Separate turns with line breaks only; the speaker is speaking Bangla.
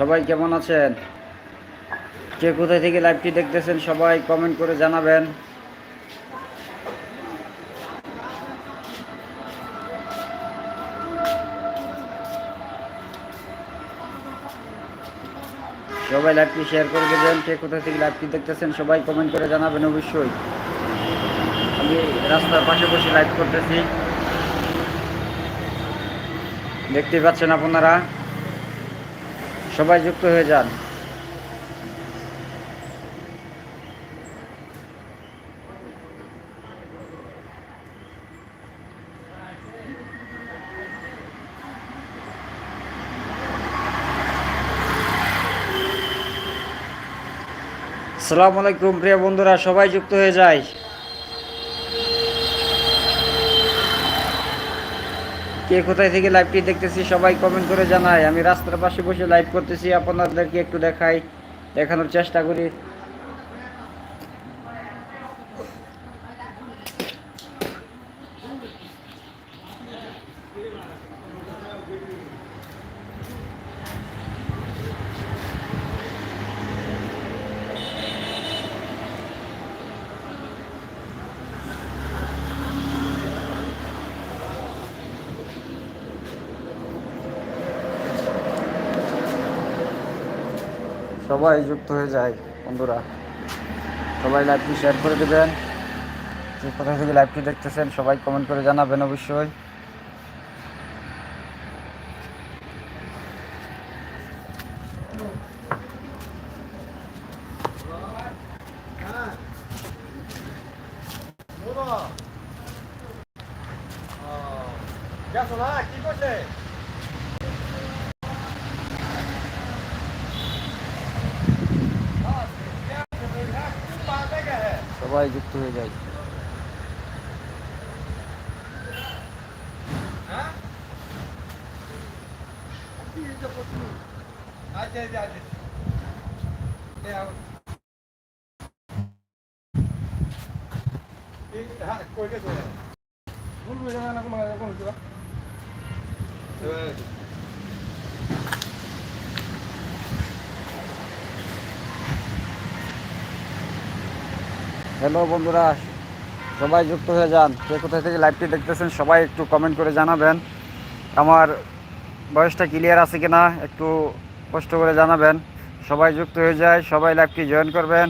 সবাই কেমন আছেন? কে কোথায় থেকে লাইভটি দেখতেছেন সবাই কমেন্ট করে জানাবেন। সবাই লাইভটি শেয়ার করে দেবেন। কে কোথায় থেকে লাইভটি দেখতেছেন সবাই কমেন্ট করে জানাবেন অবশ্যই। আমি রাস্তার পাশে বসে লাইভ করতেছি। দেখতেই পাচ্ছেন আপনারা। সবাই যুক্ত হয়ে যান। সালাম আলাইকুম প্রিয় বন্ধুরা সবাই যুক্ত হয়ে যায়। কে কোথায় থেকে লাইভটি দেখতেছি, সবাই কমেন্ট করে জানায়। আমি রাস্তার পাশে বসে লাইভ করতেছি, আপনাদেরকে একটু দেখাই, দেখানোর চেষ্টা করি। সবাই যুক্ত হয়ে যায়, বন্ধুরা। সবাই লাইভটি শেয়ার করে দেবেন। যে কোথা থেকে লাইভটি দেখতেছেন, সবাই কমেন্ট করে জানাবেন অবশ্যই। সবাই যুক্ত হয়ে যায়
আচ্ছা আচ্ছা আচ্ছা এ আও এই হ্যাঁ কই গেছো বলবো এটা না কোনো কোনো
হ্যালো বন্ধুরা, সবাই যুক্ত হয়ে যান। কে কোথায় থেকে লাইভটি দেখতেছেন, সবাই একটু কমেন্ট করে জানাবেন। আমার বয়সটা ক্লিয়ার আছে কিনা, একটু কষ্ট করে জানাবেন। সবাই যুক্ত হয়ে যায়, সবাই লাইভটি জয়েন করবেন।